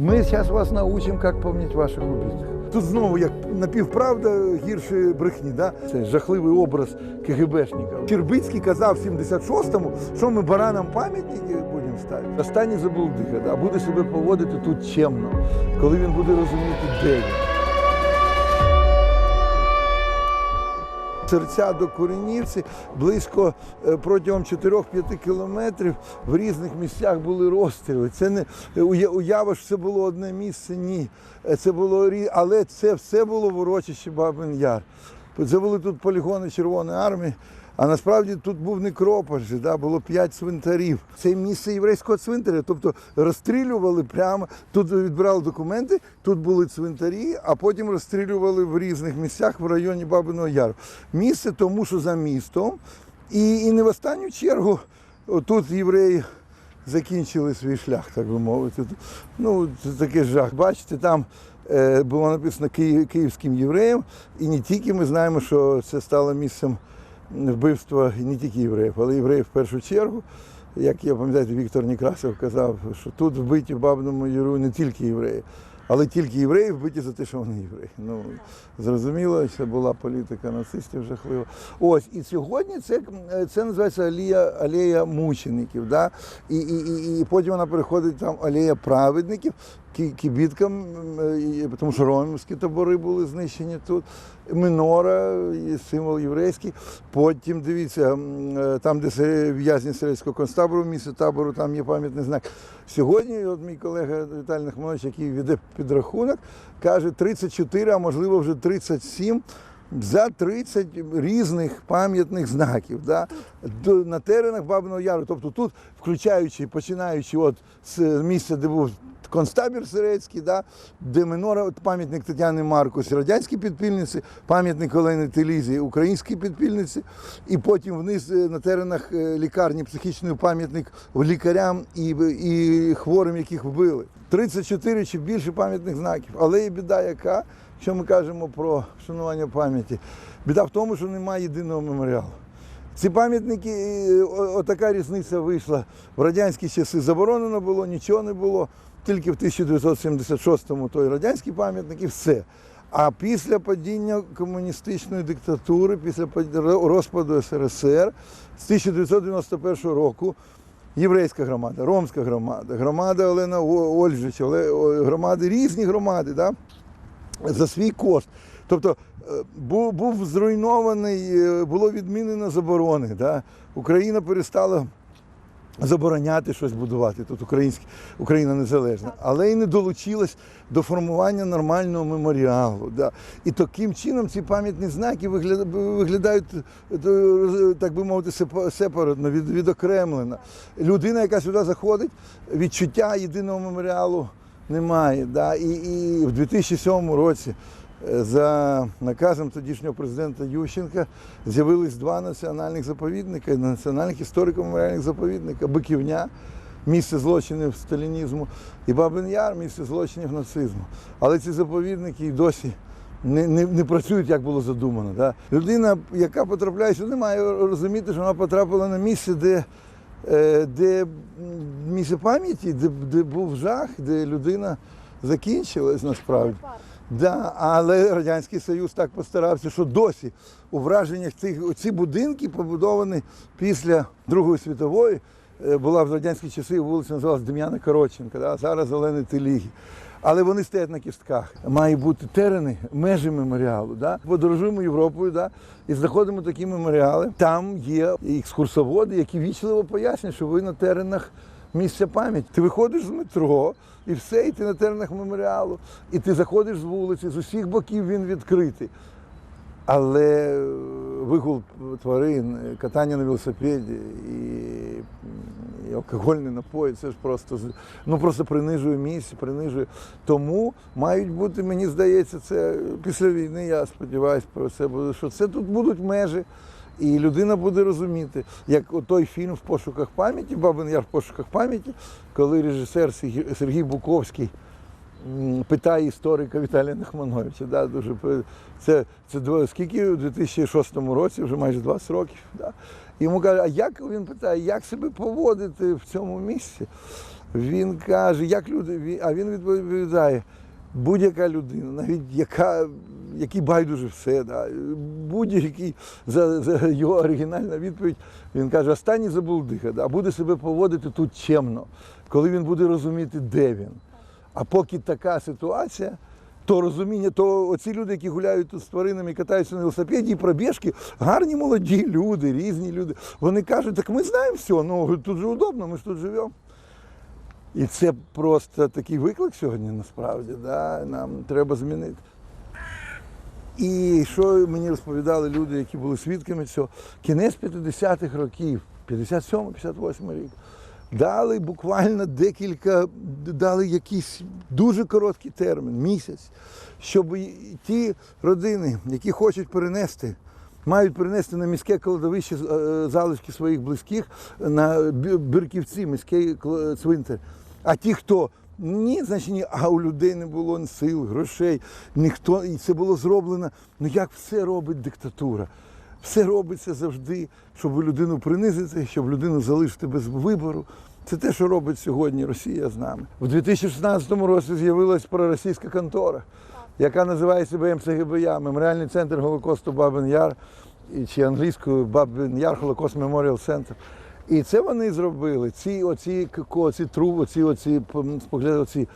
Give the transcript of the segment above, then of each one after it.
Ми зараз вас научимо, як пам'ять ваших убитих. Тут знову як напівправда гірше брехні. Да? Це жахливий образ КГБшника. Чербицький казав в 76-му, що ми баранам пам'ятники будемо ставити. Останній заблудиха, да? буде себе поводити тут чемно, коли він буде розуміти, де він. Серця до Коренівці близько е, протягом 4-5 кілометрів в різних місцях були розстріли. Це не уява, що це було одне місце. Ні. Е, Це було але це все було в урочищі Бабин Яр. Це були тут полігони Червоної армії. А насправді тут був некрополь, же, да, було п'ять цвинтарів. Це місце єврейського цвинтаря. Тобто розстрілювали прямо, тут відбирали документи, тут були цвинтарі, а потім розстрілювали в різних місцях в районі Бабиного Яру. Місце тому, що за містом. І, і не в останню чергу тут євреї закінчили свій шлях, так би мовити. Ну, це такий жах. Бачите, там е, було написано київським євреям, і не тільки ми знаємо, що це стало місцем вбивства не тільки євреїв, але євреїв в першу чергу. Як я пам'ятаєте, Віктор Некрасов казав, що тут вбиті в Бабиному Яру не тільки євреї, але тільки євреї вбиті за те, що вони євреї. Ну, зрозуміло, це була політика нацистів жахлива. Ось, і сьогодні це, це називається алія, алея мучеників. Да? І, і, і, і потім вона переходить там алея праведників, кі- кібіткам, тому що ромські табори були знищені тут. Минора, символ єврейський. Потім дивіться, е, там, де в'язні сирійського концтабору, місце табору, там є пам'ятний знак. Сьогодні, от мій колега Віталій Нахманович, який веде підрахунок, каже 34, а можливо вже 37 за 30 різних пам'ятних знаків да? На теренах Бабиного Яру. Тобто тут, включаючи, починаючи от з місця, де був концтабір Сирецький, да? де Минора, пам'ятник Тетяни Маркус, радянській підпільниці, пам'ятник Олени Телізі, українській підпільниці, і потім вниз е, на теренах е, лікарні психічний пам'ятник лікарям і, і хворим, яких вбили. 34 чи більше пам'ятних знаків. Але і біда яка, якщо ми кажемо про вшанування пам'яті, біда в тому, що немає єдиного меморіалу. Ці пам'ятники, е, отака різниця вийшла. В радянські часи заборонено було, нічого не було. Тільки в 1976-му той радянський пам'ятник і все. А після падіння комуністичної диктатури, після розпаду СРСР з 1991 року єврейська громада, ромська громада, громада Олена Ольжича, громади, різні громади, да? За свій кошт. Тобто е, був, був зруйнований, е, було відмінено заборони. Да? Україна перестала забороняти щось будувати. Тут українська Україна незалежна, але й не долучилась до формування нормального меморіалу. Да. І таким чином ці пам'ятні знаки виглядають, е, так би мовити, сепа- сепаратно, від, відокремлено. Людина, яка сюди заходить, відчуття єдиного меморіалу немає. Да. І, і в 2007 році. е, За наказом тодішнього президента Ющенка з'явились два національних заповідника, національних історико-меморіальних заповідника Биківня, місце злочинів сталінізму, і Бабин Яр, місце злочинів нацизму. Але ці заповідники і досі не, не, не працюють, як було задумано. Да? Людина, яка потрапляє сюди, має розуміти, що вона потрапила на місце, де, де м, місце пам'яті, де, де був жах, де людина закінчилась насправді. Да, але Радянський Союз так постарався, що досі у враженнях цих ці будинки побудовані після Другої світової. Е, Була в радянські часи вулиця називалась Дем'яна Коротченка, да, зараз Зелений Теліги. Але вони стоять на кістках. Має бути терени, межі меморіалу. Да? Подорожуємо Європою да? і знаходимо такі меморіали. Там є екскурсоводи, які вічливо пояснюють, що ви на теренах місця пам'яті. Ти виходиш з метро і все, і ти на теренах меморіалу, і ти заходиш з вулиці, з усіх боків він відкритий. Але вигул тварин, е, катання на велосипеді і, і алкогольні напої, це ж просто ну просто принижує місце, принижує. Тому мають бути, мені здається, це після війни, я сподіваюся, про це буде, що це тут будуть межі. І людина буде розуміти, як той фільм в пошуках пам'яті, Бабин Яр в пошуках пам'яті, коли режисер Сергій- Буковський питає історика Віталія Нахмановича. Да, дуже, це, це скільки у 2006 році, вже майже 20 років. Да. Йому каже, а як він питає, як себе поводити в цьому місці? Він каже, як люди, а він відповідає, будь-яка людина, навіть яка, який байдуже все, да, будь-який за, за його оригінальна відповідь, він каже, останній забулдиха, да, буде себе поводити тут чемно, коли він буде розуміти, де він. А поки така ситуація, то розуміння, то оці люди, які гуляють тут з тваринами, катаються на велосипеді пробіжки, гарні молоді люди, різні люди. Вони кажуть, так ми знаємо все, ну тут же удобно, ми ж тут живемо. І це просто такий виклик сьогодні насправді. Да? Нам треба змінити. І що мені розповідали люди, які були свідками цього, кінець 50-х років, 57-58 рік, дали буквально декілька, дали якийсь дуже короткий термін, місяць, щоб ті родини, які хочуть перенести, мають перенести на міське кладовище е, залишки своїх близьких на Бі- Бірківці, міський цвинтар. А ті, хто ні, значить ні, а у людей не було сил, грошей, ніхто, і це було зроблено. Ну як все робить диктатура? Все робиться завжди, щоб людину принизити, щоб людину залишити без вибору. Це те, що робить сьогодні Росія з нами. У 2016 році з'явилась проросійська контора, яка називає себе МЦГБЯ, Меморіальний центр Голокосту Бабин Яр, чи англійською Бабин Яр Холокост Меморіал Центр. І це вони зробили. Ці оці, ко- ці труби, оці, оці, спогляд- оці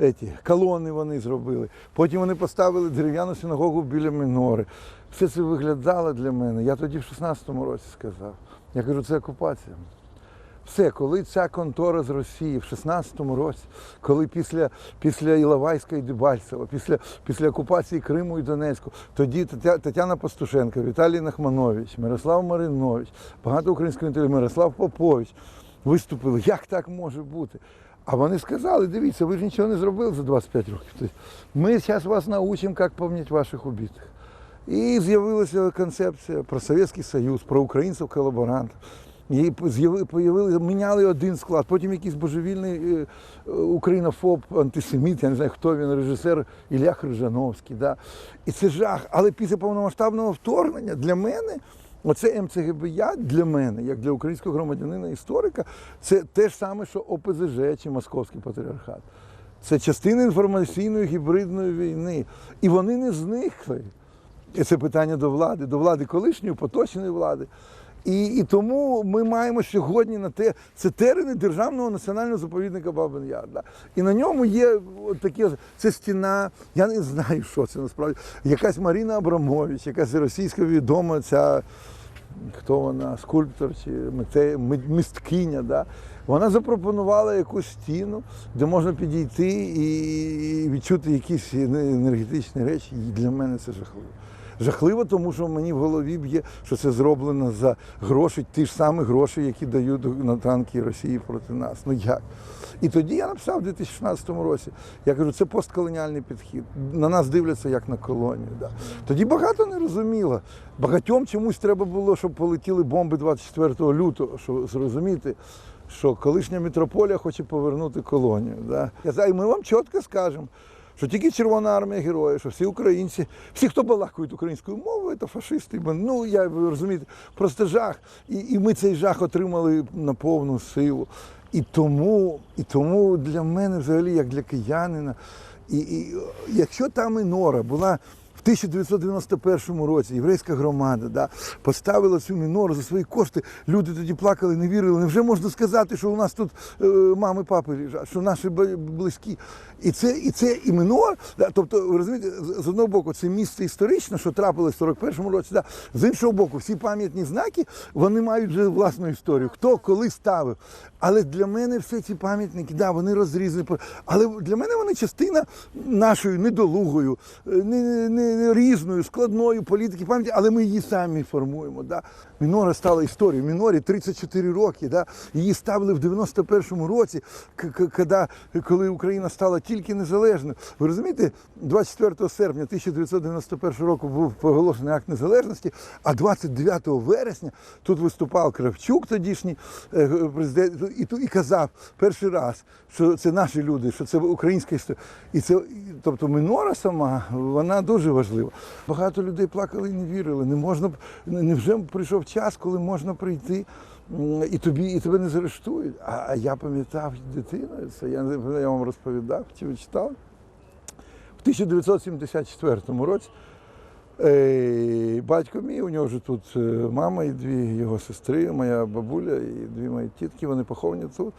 еті, колони вони зробили. Потім вони поставили дерев'яну синагогу біля Мінори. Все це виглядало для мене. Я тоді в 16-му році сказав. Я кажу, це окупація. Все, коли ця контора з Росії в 16-му році, коли після, після Іловайська і Дебальцева, після, після окупації Криму і Донецьку, тоді Тетяна Пастушенко, Віталій Нахманович, Мирослав Маринович, багато української інтелігенції, Мирослав Попович виступили. Як так може бути? А вони сказали: дивіться, ви ж нічого не зробили за 25 років. Тобто Ми зараз вас научимо, як пам'ятати ваших убитих. І з'явилася концепція про Совєтський Союз, про українців колаборантів. І появили, міняли один склад, потім якийсь божевільний е, е, українофоб, антисеміт, я не знаю, хто він, режисер Ілля Крижановський. Да? І це жах. Але після повномасштабного вторгнення для мене, оце МЦГБЯ для мене, як для українського громадянина історика, це те ж саме, що ОПЗЖ чи Московський патріархат. Це частина інформаційної гібридної війни. І вони не зникли. І це питання до влади, до влади колишньої, поточної влади. І, і тому ми маємо сьогодні на те, це терени державного національного заповідника Бабин Яр. Да? І на ньому є такі, це стіна, я не знаю, що це насправді. Якась Маріна Абрамович, якась російська відома ця, хто вона, скульптор чи мите- мисткиня. Да? Вона запропонувала якусь стіну, де можна підійти і відчути якісь енергетичні речі. І для мене це жахливо. Жахливо, тому що мені в голові б'є, що це зроблено за гроші, ті ж самі гроші, які дають на танки Росії проти нас. Ну як? І тоді я написав у 2016 році. Я кажу, це постколоніальний підхід. На нас дивляться як на колонію. Да. Тоді багато не розуміло. Багатьом чомусь треба було, щоб полетіли бомби 24 лютого, щоб зрозуміти. Що колишня митрополія хоче повернути колонію. Да? Я і ми вам чітко скажемо, що тільки Червона армія герої, що всі українці, всі, хто балакують українською мовою, це фашисти. Ну, я ви розумієте, просто жах. І, і ми цей жах отримали на повну силу. І тому, і тому для мене, взагалі, як для киянина, і, і якщо там і Нора була. В 1991 році єврейська громада да, поставила цю мінору за свої кошти. Люди тоді плакали, не вірили. Невже можна сказати, що у нас тут е, мами, папи лежать, що наші близькі. І це, і це і мінор. Да, тобто, ви розумієте, з одного боку, це місце історичне, що трапилось в 41-му році. Да. З іншого боку, всі пам'ятні знаки вони мають вже власну історію. Хто коли ставив. Але для мене всі ці пам'ятники, да, вони розрізані. Але для мене вони частина нашої недолугою, е, не, не різною, складною політики пам'яті, але ми її самі формуємо. Да. Мінора стала історією. Мінорі 34 роки. Да. Її ставили в 91-му році, коли, Україна стала тільки незалежною. Ви розумієте, 24 серпня 1991 року був проголошений акт незалежності, а 29 вересня тут виступав Кравчук, тодішній е, президент, і, і казав перший раз, що це наші люди, що це українська історія. І це, тобто Минора сама, вона дуже важлива. Багато людей плакали і не вірили. Не можна невже прийшов час, коли можна прийти і тобі і тебе не заарештують. А, я пам'ятав дитиною, це я, я вам розповідав, чи ви читали? В 1974 році е, батько мій, у нього вже тут е, мама і дві його сестри, моя бабуля і дві мої тітки, вони поховані тут,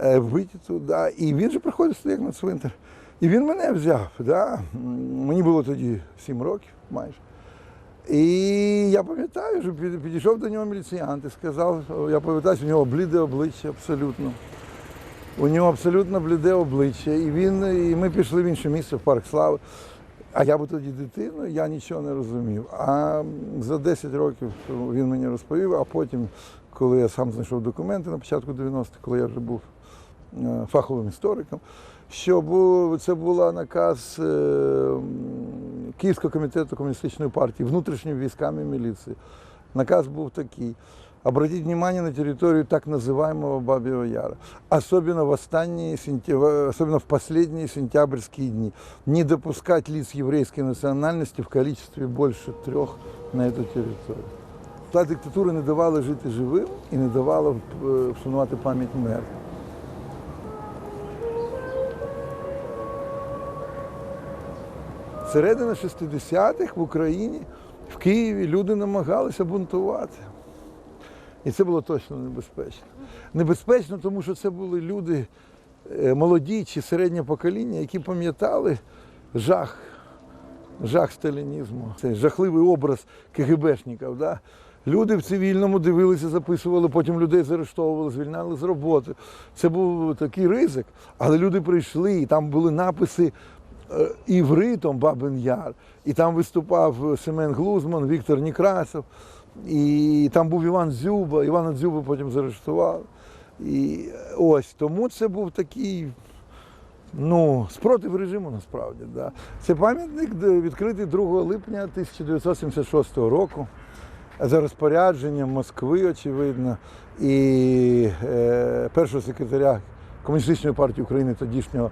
е, вбиті тут. Да. І він же приходив сюди як на цвинтар. І він мене взяв. Да. Мені було тоді 7 років майже. І я пам'ятаю, що підійшов до нього міліціянт і сказав, я пам'ятаю, у нього бліде обличчя абсолютно. У нього абсолютно бліде обличчя. І він, і ми пішли в інше місце, в парк слави. А я був тоді дитиною, я нічого не розумів. А за 10 років він мені розповів, а потім, коли я сам знайшов документи на початку 90-х, коли я вже був е, фаховим істориком, що був, це була наказ е, Київського комітету комуністичної партії внутрішніми військами міліції. Наказ був такий. Обратить внимание на территорию так называемого Бабьего Яра. Особенно в останние, особенно в последние сентябрьские дни. Не допускать лиц еврейской национальности в количестве больше трех на эту територію. Та диктатура не давала жити живим і не давала е, вшанувати пам'ять мертвих. Середина 60-х в Україні, в Києві люди намагалися бунтувати. І це було точно небезпечно. Небезпечно, тому що це були люди е, молоді чи середнє покоління, які пам'ятали жах, жах сталінізму. Це жахливий образ КГБшників. Да? Люди в цивільному дивилися, записували, потім людей заарештовували, звільняли з роботи. Це був такий ризик, але люди прийшли, і там були написи івритом Бабин Яр, і там виступав Семен Глузман, Віктор Некрасов, і там був Іван Дзюба, Івана Дзюба потім заарештували. І ось тому це був такий. Ну, спротив режиму насправді. Да. Це пам'ятник відкритий 2 липня 1976 року за розпорядженням Москви, очевидно, і е, першого секретаря Комуністичної партії України тодішнього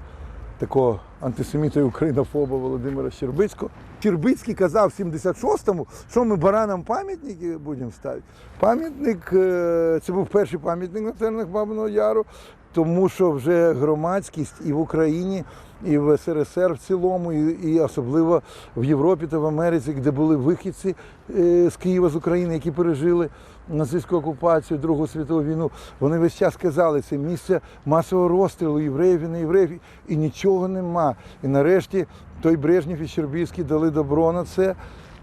такого антисеміта і українофоба Володимира Щербицького. Щербицький казав в 76-му, що ми баранам пам'ятники будемо ставити. Пам'ятник, е, це був перший пам'ятник на теренах Бабиного Яру, тому що вже громадськість і в Україні, і в СРСР в цілому, і, і особливо в Європі та в Америці, де були вихідці е, з Києва, з України, які пережили нацистську окупацію, Другу світову війну. Вони весь час казали, це місце масового розстрілу євреїв і не євреїв, і нічого нема. І нарешті той Брежнєв і Щербівський дали добро на це.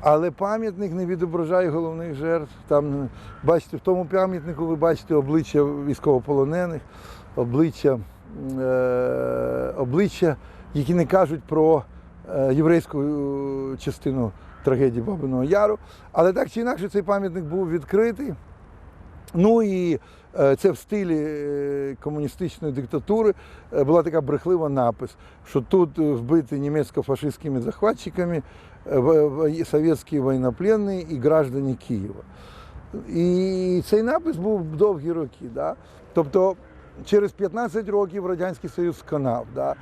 Але пам'ятник не відображає головних жертв. Там, бачите, в тому пам'ятнику ви бачите обличчя військовополонених, обличчя, е, обличчя, які не кажуть про е, єврейську е, частину трагедії Бабиного Яру. Але так чи інакше цей пам'ятник був відкритий. Ну і е, це в стилі е, комуністичної диктатури е, була така брехлива напис, що тут вбиті німецько-фашистськими захватчиками совєтські воєнопленні і граждані Києва. І цей напис був довгі роки. Да? Тобто через 15 років Радянський Союз сканав да?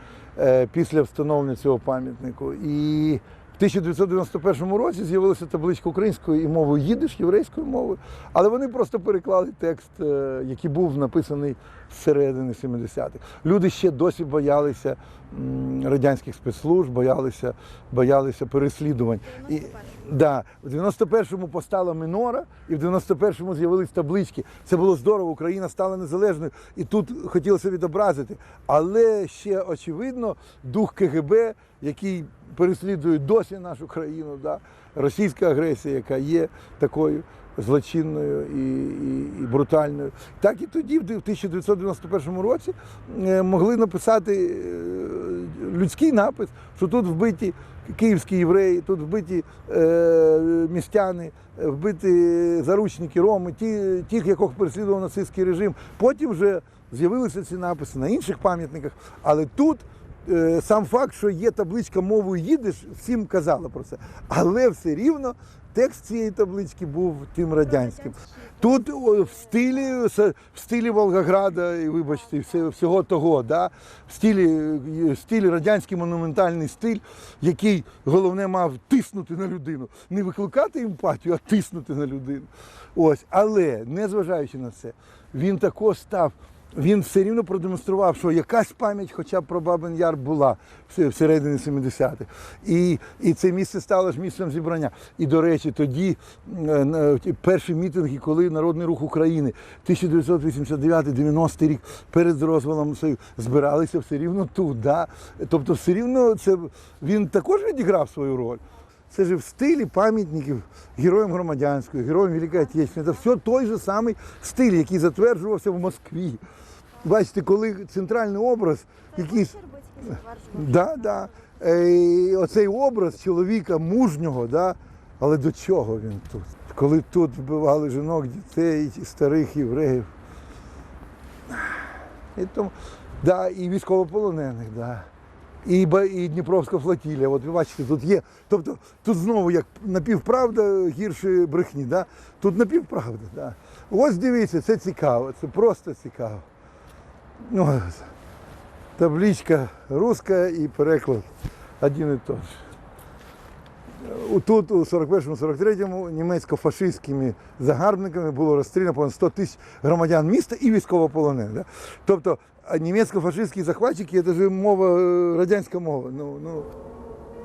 після встановлення цього пам'ятнику. І 1991 році з'явилася табличка українською і мовою їдиш, єврейською мовою, але вони просто переклали текст, е, який був написаний з середини 70-х. Люди ще досі боялися радянських спецслужб, боялися, боялися переслідувань. І, да, в 91-му постала минора, і в 91-му з'явились таблички. Це було здорово, Україна стала незалежною, і тут хотілося відобразити. Але ще очевидно, дух КГБ, який переслідує досі нашу країну, да, російська агресія, яка є такою злочинною і, і, і брутальною. Так і тоді, в 1991 році, е, могли написати е, людський напис, що тут вбиті київські євреї, тут вбиті е, містяни, вбиті заручники роми, ті, тих, яких переслідував нацистський режим. Потім вже з'явилися ці написи на інших пам'ятниках, але тут сам факт, що є табличка мовою їдеш, всім казали про це. Але все рівно текст цієї таблички був тим радянським. Тут в стилі в стилі Волгограда, і вибачте, всього того, да? в стилі, е, стилі радянський монументальний стиль, який головне мав тиснути на людину, не викликати емпатію, а тиснути на людину. Ось, але незважаючи на це, він також став. Він все рівно продемонстрував, що якась пам'ять, хоча б про Бабин Яр була всередині 70-х. І, і це місце стало ж місцем зібрання. І, до речі, тоді е, перші мітинги, коли Народний рух України 1989-90 рік перед розвалом збиралися все рівно тут. Да? Тобто, все рівно це він також відіграв свою роль. Це ж в стилі пам'ятників героям громадянської, героям Великої Отечественної. Це все той же самий стиль, який затверджувався в Москві. Бачите, коли центральний образ, якийсь Да, да. Е, і оцей образ чоловіка мужнього, да? але до чого він тут? Коли тут вбивали жінок, дітей, старих євреїв. І, тому, да, і військовополонених, да. І, і Дніпровська флотілія. От ви бачите, тут є. Тобто тут знову як напівправда гірше брехні. Да? Тут напівправда. Да. Ось дивіться, це цікаво, це просто цікаво. Ну, табличка руська і переклад один і той же. Тут у 41-43-му німецько-фашистськими загарбниками було розстріляно понад 100 тисяч громадян міста і військовополонених. Да? Тобто німецько-фашистські захватчики це ж мова, е, радянська мова. Ну, ну,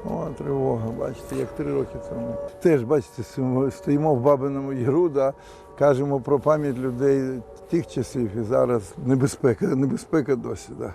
о, тривога, бачите, як три роки тому. Теж, бачите, стоїмо в Бабиному Яру, да, кажемо про пам'ять людей тих часів і зараз небезпека, небезпека досі. Да.